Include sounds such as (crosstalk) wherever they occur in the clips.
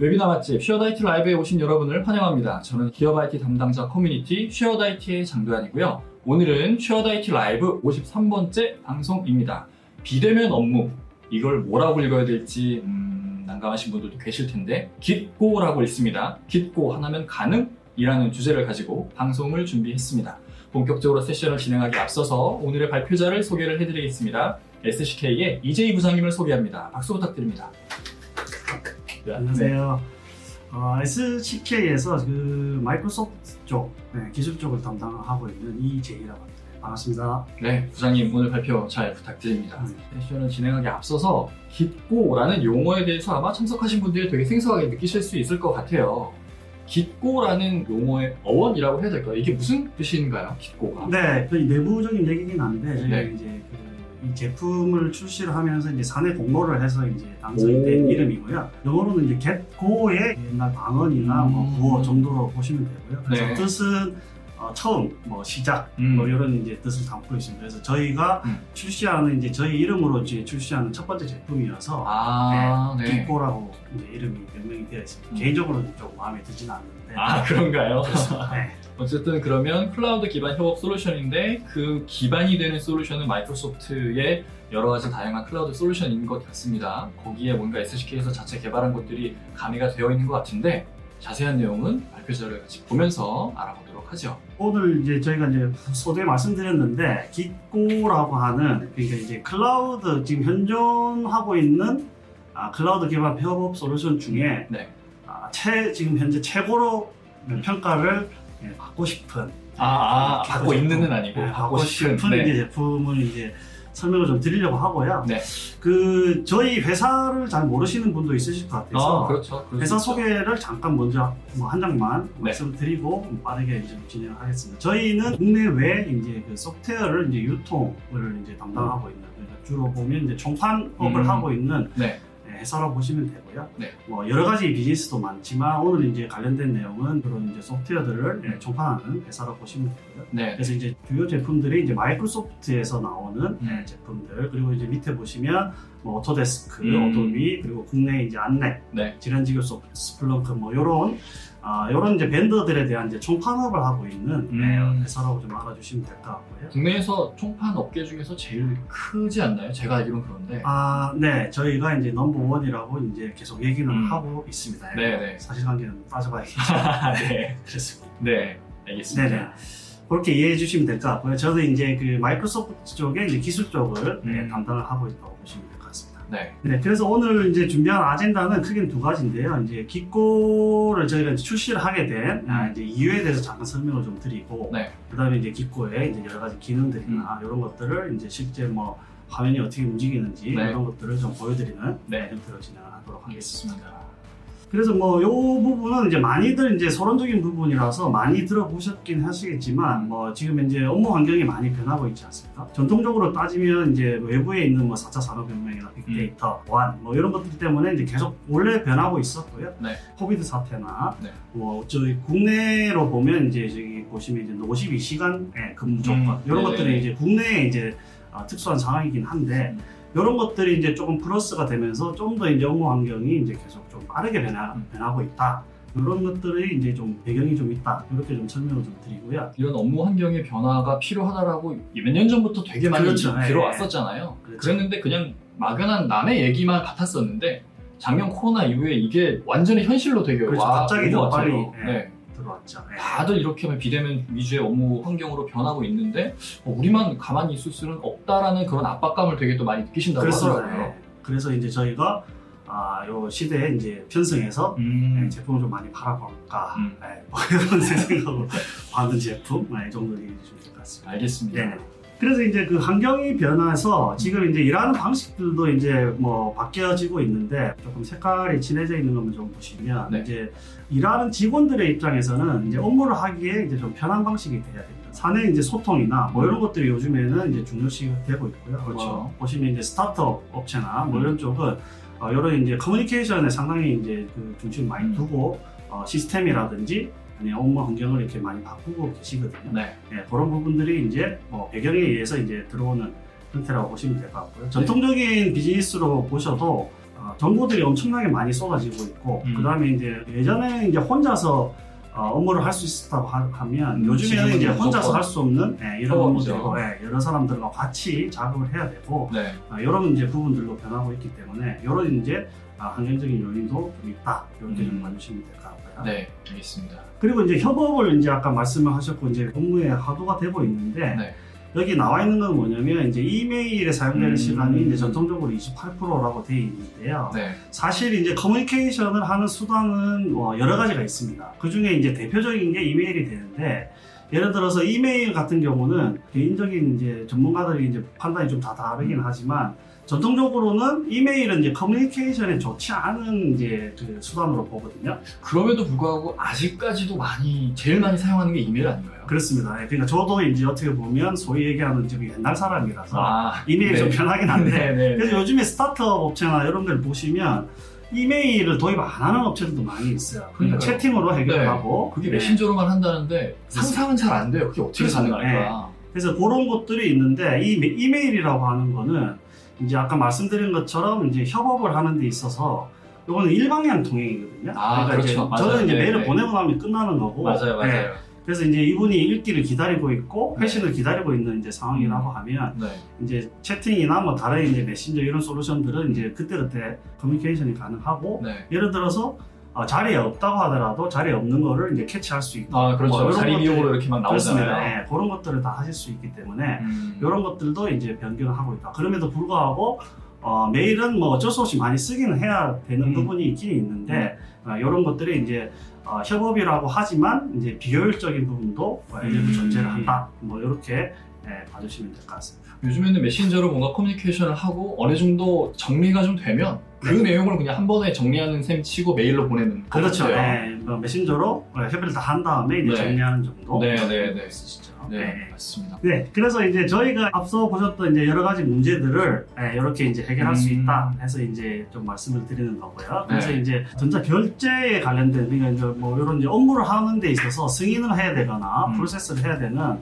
웨비나 맛집 쉐어다이티 라이브에 오신 여러분을 환영합니다. 저는 기업 IT 담당자 커뮤니티 쉐어다이티의 장도현이고요. 오늘은 쉐어다이티 라이브 53번째 방송입니다. 비대면 업무 이걸 뭐라고 읽어야 될지 음, 난감하신 분들도 계실 텐데 kit고라고 읽습니다. kit고 하나면 가능이라는 주제를 가지고 방송을 준비했습니다. 본격적으로 세션을 진행하기 앞서서 오늘의 발표자를 소개를 해드리겠습니다. SCK의 이재희 부장님을 소개합니다. 박수 부탁드립니다. 네. 안녕하세요. 어, SCK에서 그 마이크로소프트 쪽 네, 기술 쪽을 담당하고 있는 이재희라고 합니다. 반갑습니다. 네, 부장님 오늘 발표 잘 부탁드립니다. 음. 세션을 진행하기 앞서서 깊고라는 용어에 대해서 아마 참석하신 분들이 되게 생소하게 느끼실 수 있을 것 같아요. 깊고라는 용어의 어원이라고 해야 될까요? 이게 무슨 뜻인가요? 깊고가? 네, 그 내부적인 얘기긴 한데 저희가 네. 이제 그 이 제품을 출시를 하면서 이제 사내 공모를 해서 이제 당선이 된 오. 이름이고요. 영어로는 이제 get고의 옛날 방언이나 뭐 음. 구어 정도로 보시면 되고요. 그래서 네. 뜻은 어, 처음, 뭐 시작, 음. 뭐 이런 이제 뜻을 담고 있습니다. 그래서 저희가 음. 출시하는 이제 저희 이름으로 이제 출시하는 첫 번째 제품이어서 아, 네. 기꼬라고 이제 이름이 명명이 되어 있습니다. 음. 개인적으로는 좀 마음에 들지는 않는데. 아, 그런가요? 네. (laughs) 어쨌든 그러면 클라우드 기반 협업 솔루션인데 그 기반이 되는 솔루션은 마이크로소프트의 여러 가지 다양한 클라우드 솔루션인 것 같습니다. 거기에 뭔가 SCK에서 자체 개발한 것들이 가미가 되어 있는 것 같은데 자세한 내용은 발표자를 같이 보면서 알아보도록 하죠. 오늘 이제 저희가 이제 소두에 말씀드렸는데 기꼬라고 하는 그러니까 이제 클라우드 지금 현존하고 있는 아, 클라우드 기반 협업 솔루션 중에 네. 아, 최, 지금 현재 최고로 평가를 예, 받고 싶은 아, 아 네, 받고 있는은 아니고 네, 받고 싶은. 이제 네. 제품을 이제 설명을 좀 드리려고 하고요. 네. 그 저희 회사를 잘 모르시는 분도 있으실 것 같아서 아, 그렇죠. 그럴 회사 수 있죠. 소개를 잠깐 먼저 뭐 한 장만 네. 말씀드리고 빠르게 이제 진행하겠습니다. 저희는 국내외 이제 그 소프트웨어를 이제 유통을 이제 담당하고 있는 그러니까 주로 보면 이제 총판업을 음. 하고 있는 네. 회사라고 보시면 되고요. 네. 뭐 여러 가지 비즈니스도 많지만 오늘 이제 관련된 내용은 그런 이제 소프트웨어들을 예, 총판하는 회사라고 보시면 되고요. 네. 그래서 이제 주요 제품들이 이제 마이크로소프트에서 나오는 음. 예, 제품들 그리고 이제 밑에 보시면 뭐 오토데스크, 음. 오토비 그리고 국내 이제 안내, 네. 소프트, 스플렁크 뭐 요런 아 요런 이제 밴더들에 대한 이제 총판업을 하고 있는 음. 예, 회사라고 좀 알아주시면 될 것 같고요. 국내에서 총판 업계 중에서 제일 크지 않나요? 제가 알기로는 그런데. 아, 네, 저희가 이제 넘버 원이라고 이제 계속 얘기는 음. 하고 있습니다. 네, 네. 사실관계는 따져봐야겠죠. (laughs) 네. 그렇습니다. 네. 알겠습니다. 네네. 그렇게 이해해 주시면 될 것 같고요. 저도 이제 그 마이크로소프트 쪽에 이제 기술 쪽을 음. 예, 담당을 하고 있다고 보시면 같습니다. 네. 네, 그래서 오늘 이제 준비한 아젠다는 크게 두 가지인데요. 이제 기꼬를 저희가 이제 출시를 하게 된 아, 이제 이유에 대해서 잠깐 설명을 좀 드리고, 음. 네. 그다음에 이제 기꼬의 이제 여러 가지 기능들이나 이런 것들을 이제 실제 뭐 화면이 어떻게 움직이는지 네. 이런 것들을 좀 보여드리는 네. 형태로 진행하도록 하겠습니다. 그래서 뭐 요 부분은 이제 많이들 이제 서론적인 부분이라서 많이 들어보셨긴 하시겠지만 뭐 지금 이제 업무 환경이 많이 변하고 있지 않습니까? 전통적으로 따지면 이제 외부에 있는 뭐 4차 산업혁명이나 빅데이터, 보안 뭐 이런 것들 때문에 이제 계속 원래 변하고 있었고요. 네. 코비드 사태나 네. 뭐 저희 국내로 보면 이제 저기 보시면 이제 52시간 근무 조건 음, 이런 네네. 것들이 이제 국내에 이제 어, 특수한 상황이긴 한데 음. 이런 것들이 이제 조금 플러스가 되면서 좀 더 이제 업무 환경이 이제 계속 좀 빠르게 변화, 음. 변하고 있다. 이런 것들이 이제 좀 배경이 좀 있다. 이렇게 좀 설명을 좀 드리고요. 이런 업무 환경의 변화가 필요하다라고 몇 년 전부터 되게 많이 그렇죠. 네. 들어왔었잖아요. 그렇죠. 그랬는데 그냥 막연한 남의 얘기만 같았었는데 작년 코로나 이후에 이게 완전히 현실로 되게 그렇죠. 와 갑자기 온 더. 빨리, 네. 네. 들어왔죠. 네. 다들 이렇게 하면 비대면 위주의 업무 환경으로 변하고 있는데 어, 우리만 가만히 있을 수는 없다라는 그런 압박감을 되게 또 많이 느끼신다고 그렇습니다. 하더라고요. 네. 그래서 이제 저희가 아, 요 시대에 이제 편승해서 음, 네, 제품을 좀 많이 팔아볼까. 음. 네, 뭐 이런 (laughs) 생각으로 만든 제품. 네, 이 정도 얘기해 주시면 될 것 같습니다. 알겠습니다. 네. 그래서 이제 그 환경이 변해서 지금 이제 일하는 방식들도 이제 뭐 바뀌어지고 있는데 조금 색깔이 진해져 있는 것만 좀 보시면 네. 이제 일하는 직원들의 입장에서는 이제 업무를 하기에 이제 좀 편한 방식이 돼야 됩니다. 사내 이제 소통이나 뭐 이런 것들이 요즘에는 이제 중요시 되고 있고요. 그렇죠. 뭐 보시면 이제 스타트업 업체나 뭐 음. 이런 쪽은 어, 이런 이제 커뮤니케이션에 상당히 이제 그 중심 많이 음. 두고 어, 시스템이라든지 아니면 업무 환경을 이렇게 많이 바꾸고 계시거든요. 네. 네, 그런 부분들이 이제 뭐 배경에 의해서 이제 들어오는 형태라고 보시면 될 것 같고요. 전통적인 비즈니스로 보셔도 어, 정보들이 엄청나게 많이 쏟아지고 있고 음. 그다음에 이제 예전에 이제 혼자서 어, 업무를 할 수 있었다고 하, 면 음, 요즘에는 이제 혼자서 할 수 없는 예, 이런 협업이죠. 업무들이고 예, 여러 사람들과 같이 작업을 해야 되고 네. 아, 이런 이제 부분들로 변하고 있기 때문에 이런 이제 아, 환경적인 요인도 좀 있다 이렇게 음. 좀 봐주시면 될 것 같고요. 네, 알겠습니다. 그리고 이제 협업을 이제 아까 말씀을 하셨고 이제 업무에 하도가 되고 있는데 네. 여기 나와 있는 건 뭐냐면 이제 이메일에 사용되는 음. 시간이 이제 전통적으로 28%라고 되어 있는데요. 네. 사실 이제 커뮤니케이션을 하는 수단은 뭐 여러 가지가 있습니다. 그 중에 이제 대표적인 게 이메일이 되는데 예를 들어서 이메일 같은 경우는 개인적인 이제 전문가들이 이제 판단이 좀 다 다르긴 하지만 전통적으로는 이메일은 이제 커뮤니케이션에 좋지 않은 이제 그 수단으로 보거든요. 그럼에도 불구하고 아직까지도 많이 제일 많이 사용하는 게 이메일 아닌가요? 그렇습니다. 예, 그러니까 저도 이제 어떻게 보면 소위 얘기하는 지금 옛날 사람이라서 아, 이메일이 네. 좀 편하긴 한데 (laughs) 네, 네. 그래서 요즘에 스타트업 업체나 이런 데를 보시면 이메일을 도입 안 하는 업체들도 많이 있어요. 그러니까 그러니까요. 채팅으로 해결하고 그게 네. 메신저로만 한다는데 상상은 잘 안 돼요. 그게 어떻게. 가능할까? 그래서 그런 것들이 있는데 이 메- 이메일이라고 하는 거는 이제 아까 말씀드린 것처럼 이제 협업을 하는 데 있어서 이거는 일방향 통행이거든요. 아, 그러니까 이제 그렇죠. 맞아요. 저는 이제 네, 메일을 네. 보내고 나면 끝나는 거고 맞아요, 맞아요. 네. 그래서 이제 이분이 읽기를 기다리고 있고 네. 회신을 기다리고 있는 이제 상황이라고 하면 네. 이제 채팅이나 뭐 다른 이제 메신저 이런 솔루션들은 이제 그때그때 커뮤니케이션이 가능하고 네. 예를 들어서 어, 자리에 없다고 하더라도 자리에 없는 거를 이제 캐치할 수 있고 아, 그렇죠. 뭐 자리 것들이- 비용으로 이렇게 막 그렇습니다. 나오잖아요. 예, 그런 것들을 다 하실 수 있기 때문에 음. 이런 것들도 이제 변경을 하고 있다. 그럼에도 불구하고 어, 메일은 뭐 어쩔 수 없이 많이 쓰기는 해야 되는 음. 부분이 있긴 있는데 어, 이런 것들이 이제 어, 협업이라고 하지만 이제 비효율적인 부분도 어, 일부 음. 존재를 한다. 뭐 이렇게 예, 봐주시면 될 것 같습니다. 요즘에는 메신저로 뭔가 커뮤니케이션을 하고 어느 정도 정리가 좀 되면 그 네. 내용을 그냥 한 번에 정리하는 셈 치고 메일로 보내는 것 그렇죠. 같아요. 예, 뭐 메신저로 어, 협의를 다 한 다음에 이제 네. 정리하는 정도. 네, 네, 네. 있으시죠. 네, 네. 맞습니다. 네, 그래서 이제 저희가 앞서 보셨던 이제 여러 가지 문제들을 예, 이렇게 이제 해결할 수 음. 있다 해서 이제 좀 말씀을 드리는 거고요. 그래서 네. 이제 전자 결제에 관련된 그러니까 이제 뭐 이런 이제 업무를 하는 데 있어서 승인을 해야 되거나 음. 프로세스를 해야 되는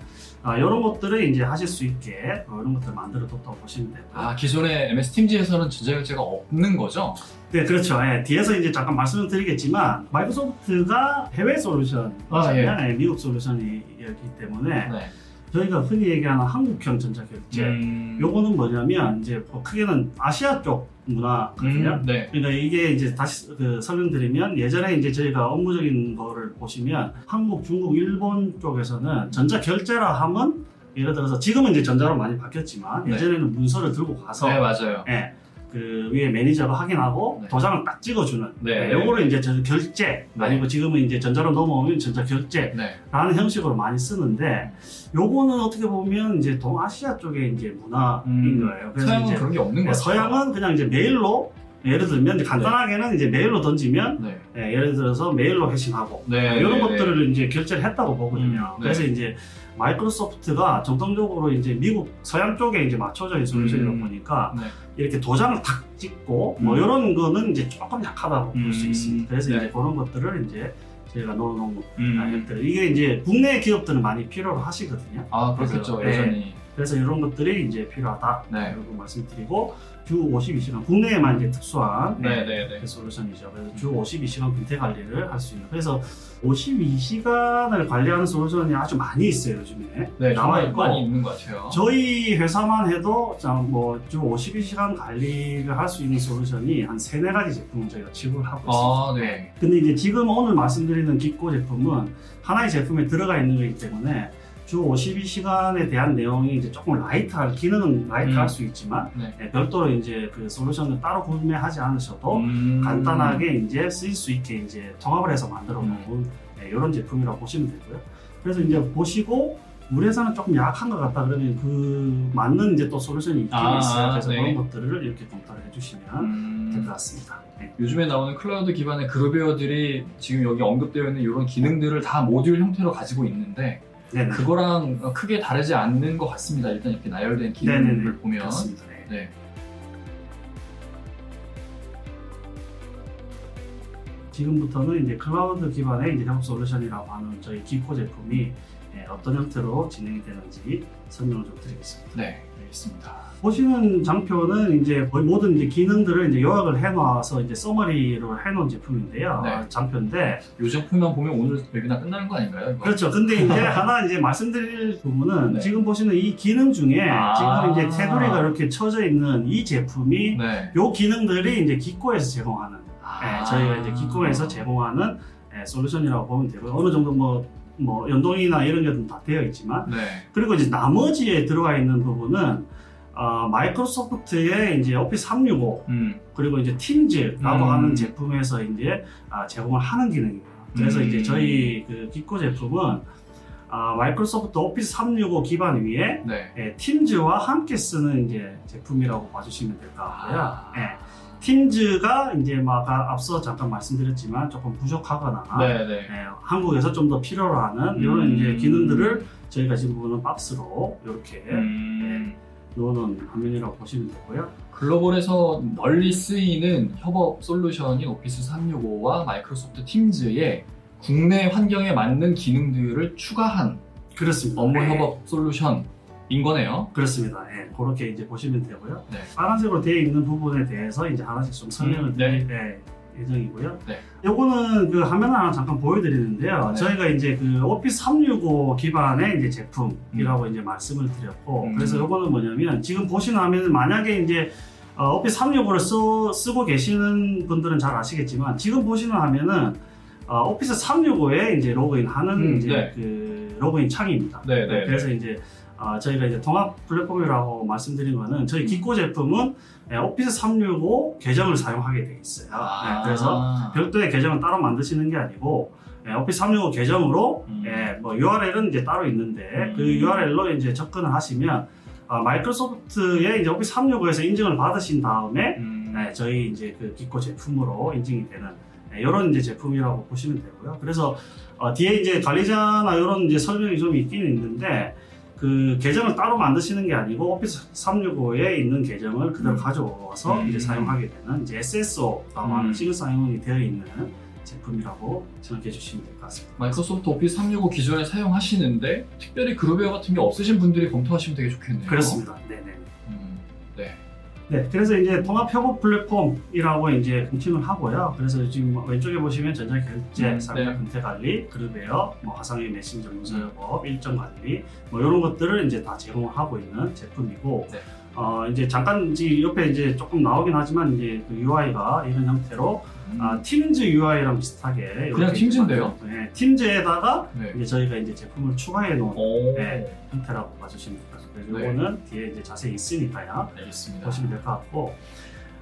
아, 이런 것들을 이제 하실 수 있게 어, 이런 것들을 만들어 뒀다고 보시면 되고요. 아, 기존의 MS 팀즈에서는 전자결제가 없는 거죠? 네, 그렇죠. 예, 뒤에서 이제 잠깐 말씀을 드리겠지만 마이크로소프트가 해외 솔루션이잖아요. 아, 예, 미국 솔루션이었기 때문에 네. 저희가 흔히 얘기하는 한국형 전자결제 음. 요거는 뭐냐면 이제 뭐 크게는 아시아 쪽 문화거든요. 음, 네. 그러니까 이게 이제 다시 그 설명드리면 예전에 이제 저희가 업무적인 거를 보시면 한국, 중국, 일본 쪽에서는 전자 결제라 하면 예를 들어서 지금은 이제 전자로 많이 바뀌었지만 네. 예전에는 문서를 들고 가서 네, 맞아요. 예, 그 위에 매니저가 확인하고 네. 도장을 딱 찍어주는 네. 네, 요거를 이제 전 결제 네. 아니고 지금은 이제 전자로 넘어오면 전자 결제라는 네. 형식으로 많이 쓰는데 요거는 어떻게 보면 이제 동아시아 쪽의 이제 문화인 음, 거예요. 그래서 서양은 이제 그런 게 없는 네, 거죠. 서양은 그냥 이제 메일로 예를 들면 이제 간단하게는 이제 메일로 던지면 네. 예, 예를 들어서 메일로 회신하고 네. 이런 네, 것들을 이제 결제를 했다고 보거든요. 음, 네. 그래서 이제 마이크로소프트가 정통적으로 이제 미국 서양 쪽에 이제 맞춰져 있는 솔루션이다 음, 보니까 네. 이렇게 도장을 탁 찍고 뭐 음. 이런 거는 이제 조금 약하다고 볼 수 음, 있습니다. 그래서 네. 이제 그런 것들을 이제 저희가 넣어놓은 음. 것들 이게 이제 국내 기업들은 많이 필요로 하시거든요. 아, 그렇겠죠. 네. 여전히. 그래서 이런 것들이 이제 필요하다. 네. 이렇게 말씀드리고 주 52시간 국내에만 이제 특수한 네, 네, 네. 그 솔루션이죠. 그래서 주 52시간 근태 관리를 할 수 있는. 그래서 52시간을 관리하는 솔루션이 아주 많이 있어요 요즘에. 네, 나와 정말 있고 많이 있는 것 같아요. 저희 회사만 해도 뭐주 52시간 관리를 할 수 있는 솔루션이 한 세네 가지 제품을 저희가 지급을 하고 있습니다. 아, 네. 근데 이제 지금 오늘 말씀드리는 기코 제품은 하나의 제품에 들어가 있는 거기 때문에 주 52시간에 대한 내용이 이제 조금 라이트할 기능은 라이트할 음. 수 있지만 네. 예, 별도로 이제 그 솔루션을 따로 구매하지 않으셔도 음. 간단하게 이제 쓰일 수 있게 이제 통합을 해서 만들어 놓은 음. 이런 제품이라고 보시면 되고요. 그래서 이제 보시고 우리 회사는 조금 약한 것 같다 그러면 그 맞는 이제 또 솔루션이 있긴 아, 있어요. 그래서 네. 그런 것들을 이렇게 검토를 해주시면 될것 음. 같습니다. 네. 요즘에 나오는 클라우드 기반의 그룹웨어들이 지금 여기 언급되어 있는 이런 기능들을 다 모듈 형태로 가지고 있는데 네네. 그거랑 크게 다르지 않는 것 같습니다. 일단 이렇게 나열된 기능을 네네네. 보면 그렇습니다. 네. 네. 지금부터는 이제 클라우드 기반의 이제 협업 솔루션이라고 하는 저희 기코 제품이 예, 어떤 형태로 진행이 되는지 설명을 좀 드리겠습니다. 네, 알겠습니다. 보시는 장표는 이제 거의 모든 이제 기능들을 이제 요약을 해놔서 이제 서머리로 해놓은 제품인데요. 네. 아, 장표인데 요 제품만 보면 오늘 웨비나 끝나는 거 아닌가요? 이거? 그렇죠. 근데 이제 (laughs) 하나 이제 말씀드릴 부분은 네. 지금 보시는 이 기능 중에 아. 지금 이제 테두리가 이렇게 쳐져 있는 이 제품이 네. 요 기능들이 이제 기코에서 제공하는 아. 예, 저희가 이제 기코에서 제공하는 예, 솔루션이라고 보면 되고요. 어느 정도 뭐, 뭐 연동이나 이런 게다 되어 있지만 네. 그리고 이제 나머지에 들어가 있는 부분은 어, 마이크로소프트의 이제 오피스 365 음. 그리고 이제 팀즈라고 음. 하는 제품에서 이제 아, 제공을 하는 기능입니다. 그래서 음. 이제 저희 그 기코 제품은 아, 마이크로소프트 오피스 365 기반 위에 네. 예, 팀즈와 함께 쓰는 이제 제품이라고 봐주시면 될 것 같고요. 아. 예, 팀즈가 이제 막 아- 앞서 잠깐 말씀드렸지만 조금 부족하거나 네, 네. 예, 한국에서 좀 더 필요로 하는 이런 음. 이제 기능들을 저희가 지금 보는 박스로 이렇게 음. 놓는 화면이라고 보시면 되고요. 글로벌에서 널리 쓰이는 협업 솔루션인 오피스 365와 마이크로소프트 팀즈의 국내 환경에 맞는 기능들을 추가한 그렇습니다. 업무 예, 협업 솔루션 인 거네요. 그렇습니다. 예, 그렇게 이제 보시면 되고요. 네. 빨간색으로 되어 있는 부분에 대해서 이제 하나씩 좀 설명을 음, 네. 드릴 예, 예정이고요. 네. 요거는 그 화면 하나 잠깐 보여드리는데요. 네. 저희가 이제 그 오피스 365 기반의 이제 제품이라고 이제 말씀을 드렸고, 음. 그래서 요거는 뭐냐면 지금 보시는 화면은 만약에 이제 어, 오피스 365를 쓰, 쓰고 계시는 분들은 잘 아시겠지만 지금 보시는 화면은 어, 오피스 365에 이제 로그인하는 음, 이제 네. 그 로그인 창입니다. 네, 네, 그래서 이제 아, 저희가 이제 통합 플랫폼이라고 말씀드린 거는 저희 기코 제품은 예, 오피스 365 계정을 사용하게 돼 있어요. 아. 예, 그래서 별도의 계정을 따로 만드시는 게 아니고 예, 오피스 365 계정으로 음. 예, 뭐 URL은 이제 따로 있는데 음. 그 URL로 이제 접근을 하시면 아, 마이크로소프트의 이제 오피스 365에서 인증을 받으신 다음에 음. 네, 저희 이제 그 기코 제품으로 인증이 되는 네, 이런 이제 제품이라고 보시면 되고요. 그래서 어, 뒤에 이제 관리자나 이런 이제 설명이 좀 있긴 있는데 그 계정을 따로 만드시는 게 아니고 오피스 365에 있는 계정을 그대로 음. 가져와서 음. 이제 사용하게 되는 이제 SSO라고 하는 음. 싱글 사용이 되어 있는 제품이라고 생각해 주시면 될 것 같습니다. 마이크로소프트 오피스 365 기존에 사용하시는데 특별히 그룹웨어 같은 게 없으신 분들이 검토하시면 되게 좋겠네요. 그렇습니다. 네네. 음. 네. 네, 그래서 이제 통합 협업 플랫폼이라고 이제 공칭을 하고요. 그래서 지금 왼쪽에 보시면 전자 결제, 음, 상자 네. 근태 관리, 그룹웨어, 뭐 화상의 메신저 문서 협업, 일정 관리, 뭐 이런 것들을 이제 다 제공을 하고 있는 제품이고, 네. 어 이제 잠깐 이제 옆에 이제 조금 나오긴 하지만 이제 그 UI가 이런 형태로 음. 아, 팀즈 UI랑 비슷하게 그냥 팀즈인데요? 네, 팀즈에다가 네. 이제 저희가 이제 제품을 추가해 놓은 오. 네. 형태라고 봐주시면 될 것 같습니다. 그래서 네. 이거는 뒤에 이제 자세히 있으니까요. 알겠습니다. 보시면 될 것 같고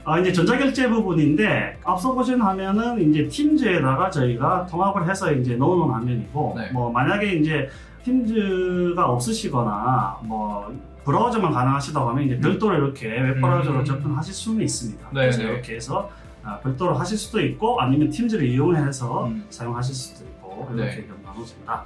아, 이제 전자결제 부분인데 앞서 보신 화면은 이제 팀즈에다가 저희가 통합을 해서 이제 넣어놓은 화면이고 네. 뭐 만약에 이제 팀즈가 없으시거나 뭐 브라우저만 가능하시다고 하면 이제 별도로 이렇게 웹브라우저로 음. 접근하실 수는 있습니다. 네, 그래서 네. 이렇게 해서 아, 별도로 하실 수도 있고 아니면 팀즈를 이용해서 음. 사용하실 수도 있고 이렇게 네. 좀 나눠진다.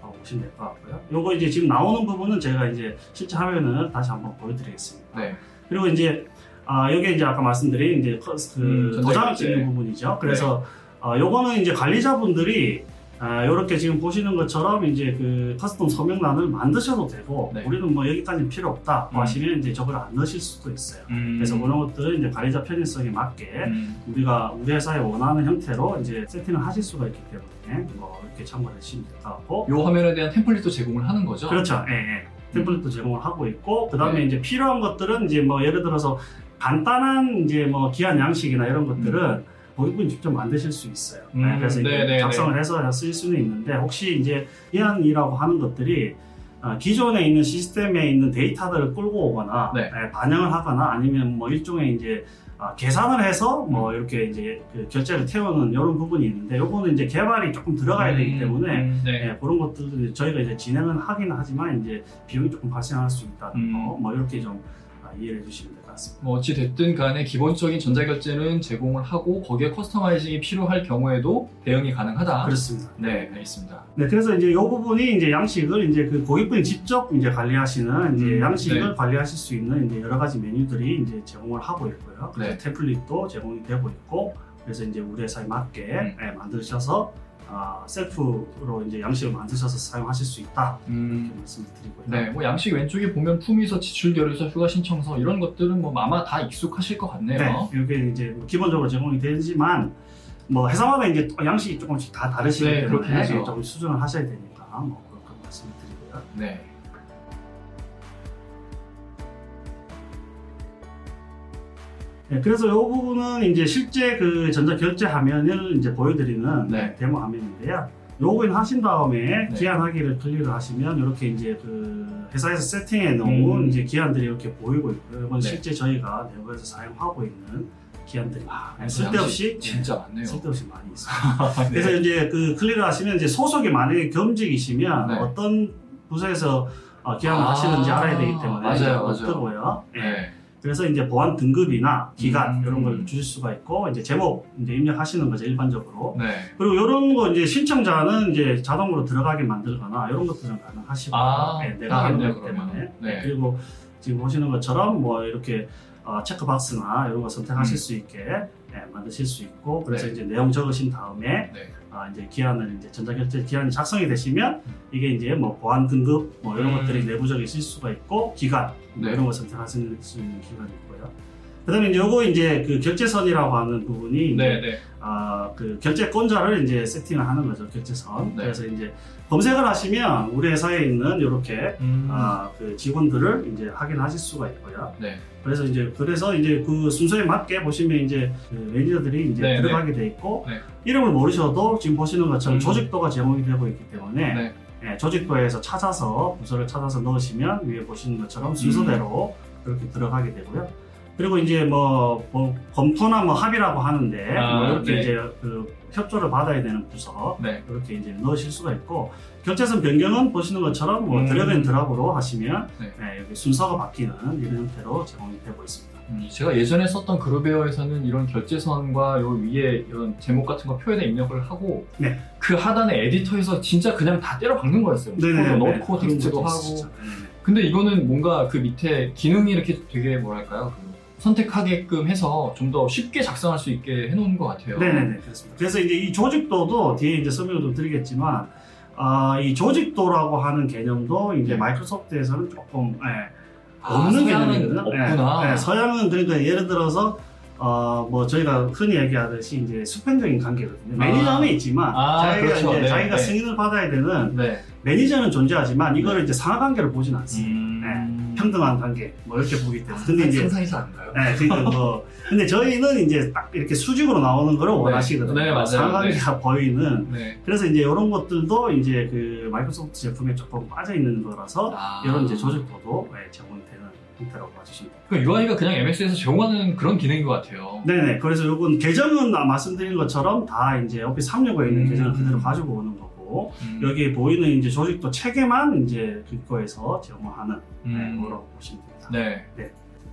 라고 보시면 될 것 같고요. 요거 이제 지금 나오는 부분은 제가 이제 실제 화면을 다시 한번 보여드리겠습니다. 네. 그리고 이제 아 여기 이제 아까 말씀드린 이제 커- 그 음. 도장을 찍는 부분이죠. 그래서 어, 요거는 이제 관리자분들이 아, 이렇게 지금 보시는 것처럼 이제 그 커스텀 서명란을 만드셔도 되고 네. 우리는 뭐 여기까지는 필요 없다 음. 하시면 이제 저걸 안 넣으실 수도 있어요. 음. 그래서 그런 것들은 이제 관리자 편의성에 맞게 음. 우리가 우리 회사에 원하는 형태로 이제 세팅을 하실 수가 있기 때문에 뭐 이렇게 참고해 주시면 될 것 같고 요 화면에 대한 템플릿도 제공을 하는 거죠? 그렇죠. 예, 예. 템플릿도 제공을 하고 있고 그다음에 네. 이제 필요한 것들은 이제 뭐 예를 들어서 간단한 이제 뭐 기한 양식이나 이런 것들은 고객분이 직접 만드실 수 있어요. 음, 네, 그래서 이제 네, 네, 작성을 해서 쓸 수는 있는데 혹시 이제 기한이라고 하는 것들이 어, 기존에 있는 시스템에 있는 데이터들을 끌고 오거나 네. 예, 반영을 하거나 아니면 뭐 일종의 이제 아, 계산을 해서 음. 뭐 이렇게 이제 그 결제를 태우는 이런 부분이 있는데 요거는 이제 개발이 조금 들어가야 되기 음, 때문에 음, 네. 예, 그런 것들도 이제 저희가 이제 진행은 하긴 하지만 이제 비용이 조금 발생할 수 있다는 음. 거, 뭐 이렇게 좀 아, 이해해 주시면 될것 같습니다. 뭐 어찌 됐든 간에 기본적인 전자결제는 제공을 하고 거기에 커스터마이징이 필요할 경우에도 대응이 가능하다. 그렇습니다. 네, 알겠습니다. 네, 그래서 이제 이 부분이 이제 양식을 이제 그 고객분이 직접 이제 관리하시는 이제 음, 양식을 네. 관리하실 수 있는 이제 여러 가지 메뉴들이 이제 제공을 하고 있고요. 그래서 네. 템플릿도 제공이 되고 있고, 그래서 이제 우리 회사에 맞게 음. 예, 만드셔서 아, 셀프로 이제 양식을 만드셔서 사용하실 수 있다 이렇게 음, 말씀을 드리고요. 네, 뭐 양식 왼쪽에 보면 품위서, 지출 결의서, 휴가 신청서 이런 것들은 뭐 아마 다 익숙하실 것 같네요. 네, 이게 이제 뭐 기본적으로 제공이 되지만 뭐 회사마다 이제 또 양식이 조금씩 다 다르시기 네, 그렇긴 때문에 하죠. 조금 수정을 하셔야 되니까 뭐 그렇게 말씀을 드리고요. 네. 네, 그래서 이 부분은 이제 실제 그 전자 결제 화면을 이제 보여드리는 네. 데모 화면인데요. 로그인 하신 다음에 네. 기한 하기를 클릭을 하시면 이렇게 이제 그 회사에서 세팅해 놓은 음. 이제 기한들이 이렇게 보이고 있고요. 이건 네. 실제 저희가 내부에서 사용하고 있는 기한들입니다. 아, 네, 쓸데없이 진짜 많네요. 쓸데없이 많이 있습니다. (laughs) 네. 그래서 이제 그 클릭을 하시면 이제 소속이 만약에 겸직이시면 네. 어떤 부서에서 어, 기한을 아, 하시는지 알아야 되기 때문에 맞아요, 맞아요. 예. 네. 그래서 이제 보안 등급이나 기간 음. 이런 걸 주실 수가 있고 이제 제목 이제 입력하시는 거죠 일반적으로. 네. 그리고 이런 거 이제 신청자는 이제 자동으로 들어가게 만들거나 이런 것들은 가능하시고 아, 네, 다 내가 하는 거기 때문에. 네. 그리고 지금 보시는 것처럼 뭐 이렇게 어, 체크박스나 이런 거 선택하실 음. 수 있게 네, 만드실 수 있고 그래서 네. 이제 내용 적으신 다음에 네. 아, 이제 기한을 이제 전자결제 기한이 작성이 되시면 이게 이제 뭐 보안 등급 뭐 이런 음. 것들이 내부적으로 있을 수가 있고 기간 뭐 네. 이런 걸 선택하실 수 있는 기간이 있고요. 그다음에 이제 요거 이제 그 결제선이라고 하는 부분이 네, 네. 아, 그 결제권자를 이제 세팅을 하는 거죠 결제선. 네. 그래서 이제 검색을 하시면 우리 회사에 있는 이렇게 음. 아, 그 직원들을 이제 확인하실 수가 있고요. 네. 그래서 이제 그래서 이제 그 순서에 맞게 보시면 이제 그 매니저들이 이제 네, 들어가게 돼 있고 네. 이름을 모르셔도 지금 보시는 것처럼 음. 조직도가 제공이 되고 있기 때문에 네. 예, 조직도에서 찾아서 부서를 찾아서 넣으시면 위에 보시는 것처럼 순서대로 음. 그렇게 들어가게 되고요. 그리고 이제 뭐, 뭐 검토나 뭐 합의라고 하는데 아, 뭐 이렇게 네. 이제 그 협조를 받아야 되는 부서 네. 그렇게 이제 넣으실 수가 있고 결제선 변경은 보시는 것처럼 뭐 음. 드래그 앤 드랍으로 하시면 네. 예, 여기 순서가 바뀌는 이런 형태로 제공이 되고 있습니다. 음, 제가 예전에 썼던 그룹웨어에서는 이런 결제선과 요 위에 이런 제목 같은 거 표현에 입력을 하고 네. 그 하단에 에디터에서 진짜 그냥 다 때려 박는 거였어요. 네네네. 넣고 텍스트도 하고. 있으시죠. 네네. 근데 이거는 뭔가 그 밑에 기능이 이렇게 되게 뭐랄까요? 그 선택하게끔 해서 좀 더 쉽게 작성할 수 있게 해놓은 것 같아요. 네네네 그렇습니다. 그래서 이제 이 조직도도 뒤에 이제 설명을 좀 드리겠지만 아, 이 조직도라고 하는 개념도 이제 네. 마이크로소프트에서는 조금 예, 아, 없는 서양은 개념이거든요. 없구나. 예, 예, 서양은 그러니까 예를 들어서 어, 뭐 저희가 흔히 얘기하듯이 이제 수평적인 관계거든요. 아. 매니저는 있지만 아, 자기가 그렇죠. 이제 네, 자기가 네. 승인을 받아야 되는 네. 매니저는 존재하지만 이거를 네. 이제 상하 관계를 보진 않습니다. 음... 평등한 관계 뭐 이렇게 보기 때문에. 근데 이제 상상이 잘안 가요. 네, 그러니까 뭐 근데 저희는 이제 딱 이렇게 수직으로 나오는 거를 원하시거든요. 네, 맞아요. 상하관계가 보이는. 네. 그래서 이제 이런 것들도 이제 그 마이크로소프트 제품에 조금 빠져 있는 거라서 아. 이런 이제 조직도도 네, 제공이 되는 형태라고 봐주시면 됩니다. 그 UI가 그냥 MS에서 제공하는 그런 기능인 것 같아요. 네네. 그래서 이건 계정은 아, 말씀드린 것처럼 다 이제 오피스 365에 있는 음. 계정을 그대로 가지고 오는 거 고 음. 여기 보이는 이제 조직도 체계만 이제 그거에서 제공하는 네, 음. 거라고 보시면 됩니다. 네.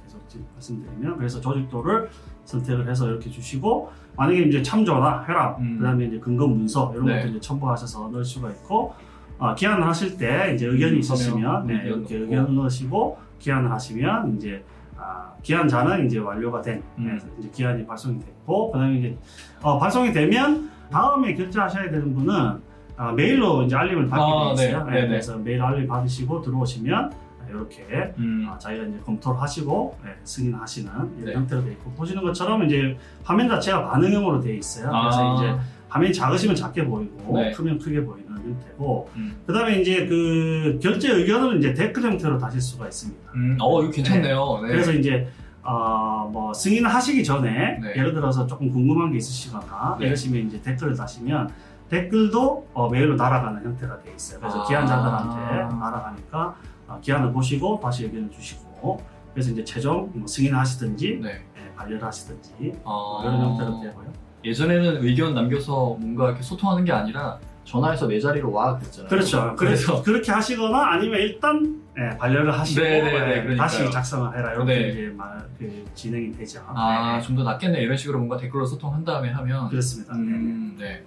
계속 지금 말씀드리면 그래서 조직도를 선택을 해서 이렇게 주시고 만약에 이제 참조나 혈압 음. 그다음에 이제 근거 문서 이런 네. 것들 이제 첨부하셔서 넣을 수가 있고 어, 기한을 하실 때 이제 의견이 음, 있으시면 서명, 네, 의견 이렇게. 의견을 넣으시고 기한을 하시면 이제 아, 기한자는 이제 완료가 된 음. 네, 이제 기한이 발송이 됐고 그다음에 이제 어, 발송이 되면 다음에 결제하셔야 되는 분은 아, 메일로 이제 알림을 받게 아, 돼 있어요. 네, 네, 네, 네. 그래서 메일 알림 받으시고 들어오시면 이렇게 음. 아, 자기가 이제 검토를 하시고 네, 승인하시는 이런 네. 형태로 되어 있고 보시는 것처럼 이제 화면 자체가 반응형으로 되어 있어요. 그래서 아. 이제 화면이 작으시면 작게 보이고 네. 크면 크게 보이는 형태고 음. 그다음에 이제 그 결제 의견을 이제 댓글 형태로 다실 수가 있습니다. 음. 어, 이거 괜찮네요. 네. 그래서 이제 어, 뭐 승인을 하시기 전에 네. 예를 들어서 조금 궁금한 게 있으시거나 네. 이러시면 이제 댓글을 다시면 댓글도 어, 메일로 날아가는 형태가 되어 있어요. 그래서 아. 기한자들한테 날아가니까 어, 기한을 보시고 다시 의견을 주시고 그래서 이제 최종 뭐 승인을 하시든지 네. 예, 반려를 하시든지 아. 뭐 이런 형태로 되고요. 예전에는 의견 남겨서 뭔가 이렇게 소통하는 게 아니라 전화해서 내 자리로 와 그랬잖아요. 그렇죠. 그래서 그래서 (laughs) 그렇게 하시거나 아니면 일단 예, 반려를 하시고 네, 네, 네, 예, 그러니까요. 다시 작성을 해라 이렇게 네. 이제 말, 그 진행이 되죠. 아, 네, 좀더 낫겠네. 이런 식으로 뭔가 댓글로 소통한 다음에 하면. 그렇습니다. 네, 네. 음, 네.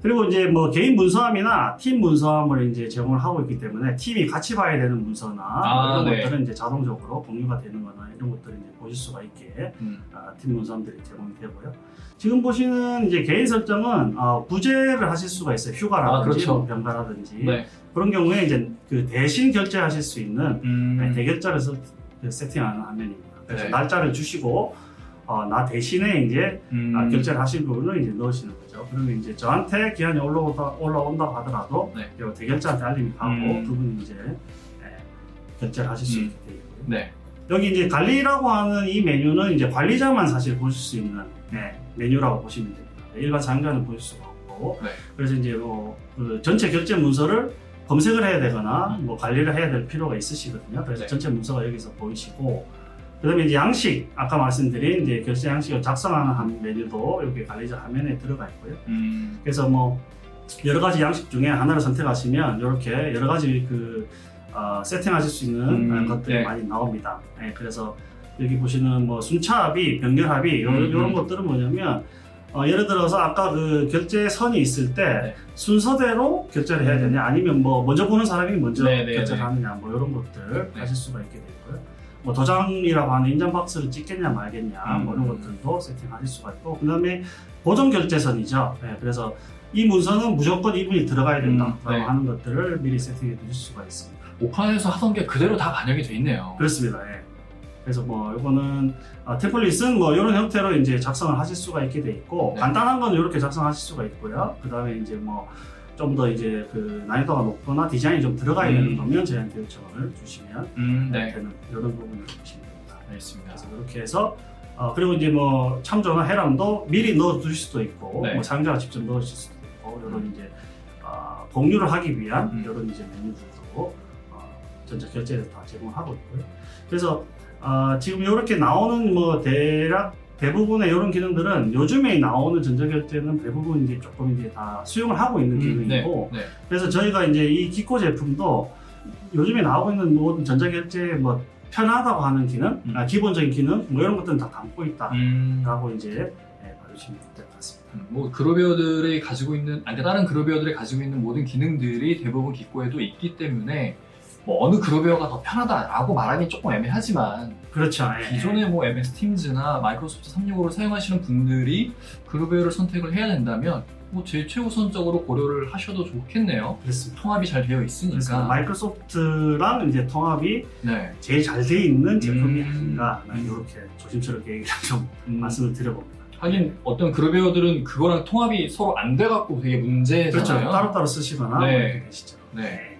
그리고 이제 뭐 개인 문서함이나 팀 문서함을 이제 제공을 하고 있기 때문에 팀이 같이 봐야 되는 문서나 아, 이런 네. 것들은 이제 자동적으로 공유가 되는 거나 이런 것들을 이제 보실 수가 있게 음. 아, 팀 문서함들이 제공이 되고요. 지금 보시는 이제 개인 설정은 어, 부재를 하실 수가 있어요. 휴가라든지 아, 그렇죠. 뭐 병가라든지 네. 그런 경우에 이제 그 대신 결제하실 수 있는 음. 네, 대결자를 서- 그 세팅하는 화면입니다. 그래서 네. 날짜를 주시고 어, 나 대신에 이제 음. 아, 결제를 하실 부분을 이제 넣으시는 거죠. 그러면 이제 저한테 기한이 올라오다 올라온다 하더라도 네. 요 대결자한테 알림이 가고 음. 그분이 이제 예, 결제를 하실 수 음. 있게 되어 있고요. 네. 여기 이제 관리라고 하는 이 메뉴는 이제 관리자만 사실 보실 수 있는 예, 메뉴라고 보시면 됩니다. 일반 사용자는 보실 수가 없고 네. 그래서 이제 뭐 그 전체 결제 문서를 검색을 해야 되거나 음. 뭐 관리를 해야 될 필요가 있으시거든요. 그래서 네. 전체 문서가 여기서 보이시고 그다음에 이제 양식 아까 말씀드린 이제 결제 양식을 작성하는 한 메뉴도 여기 관리자 화면에 들어가 있고요. 음. 그래서 뭐 여러 가지 양식 중에 하나를 선택하시면 이렇게 여러 가지 그 어, 세팅하실 수 있는 음, 것들이 네. 많이 나옵니다. 네, 그래서 여기 보시는 뭐 순차합의, 병렬합의 요, 음, 런 음. 것들은 뭐냐면 어, 예를 들어서 아까 그 결제 선이 있을 때 네. 순서대로 결제를 해야 되냐 아니면 뭐 먼저 보는 사람이 먼저 네, 네, 결제를 네. 하느냐 뭐 이런 것들 네. 하실 수가 있게 되고요. 뭐 도장이라고 하는 인장 박스를 찍겠냐 말겠냐 뭐 이런 음. 것들도 세팅하실 수가 있고 그다음에 고정 결제선이죠. 네, 그래서 이 문서는 무조건 이분이 들어가야 된다라고 음, 네. 하는 것들을 미리 세팅해 두실 수가 있습니다. 오판에서 하던 게 그대로 다 반영이 돼 있네요. 그렇습니다. 예. 그래서 뭐 이거는 아, 템플릿은 뭐 이런 형태로 이제 작성을 하실 수가 있게 돼 있고 네. 간단한 건 이렇게 작성하실 수가 있고요. 그다음에 이제 뭐 좀 더 이제 그 난이도가 높거나 디자인이 좀 들어가야 되는 음. 거면 저희한테 요청을 주시면 음, 네. 되는 이런 부분을 보시면 됩니다. 알겠습니다. 그래서 이렇게 해서 어, 그리고 이제 뭐 참조나 해람도 미리 넣어 두실 수도 있고 네. 뭐 사용자가 직접 넣으실 수도 있고 이런 이제 어, 공유를 하기 위한 음. 이런 이제 메뉴들도 어, 전자 결제에서 다 제공하고 있고요. 그래서 어, 지금 이렇게 나오는 뭐 대략 대부분의 이런 기능들은 요즘에 나오는 전자결제는 대부분 이제 조금 이제 다 수용을 하고 있는 음, 네. 기능이고 네. 그래서 저희가 이제 이 기코 제품도 요즘에 나오고 있는 모든 전자결제 뭐 편하다고 하는 기능, 음. 아, 기본적인 기능 뭐 이런 것들은 다 담고 있다라고 음. 이제 예, 봐주시면 될 것 같습니다. 음, 뭐 그로비어들이 가지고 있는 아니 다른 그로비어들이 가지고 있는 모든 기능들이 대부분 기코에도 있기 때문에 뭐 어느 그로비어가 더 편하다라고 말하기 조금 애매하지만 그렇죠. 예. 기존의 뭐 MS 팀즈나 마이크로소프트 365를 사용하시는 분들이 그로비어를 선택을 해야 된다면 뭐 제일 최우선적으로 고려를 하셔도 좋겠네요. 그렇습니다. 통합이 잘 되어 그래서 있으니까. 마이크로소프트랑 이제 통합이 네. 제일 잘 돼 있는 제품이 음. 아닌가 음. 이렇게 조심스럽게 얘기를 좀 음, 말씀을 드려봅니다. 하긴 어떤 그로비어들은 그거랑 통합이 서로 안 돼갖고 되게 문제잖아요. 그렇죠. 따로따로 쓰시거나 네. 뭐 이렇게 되시죠. 네.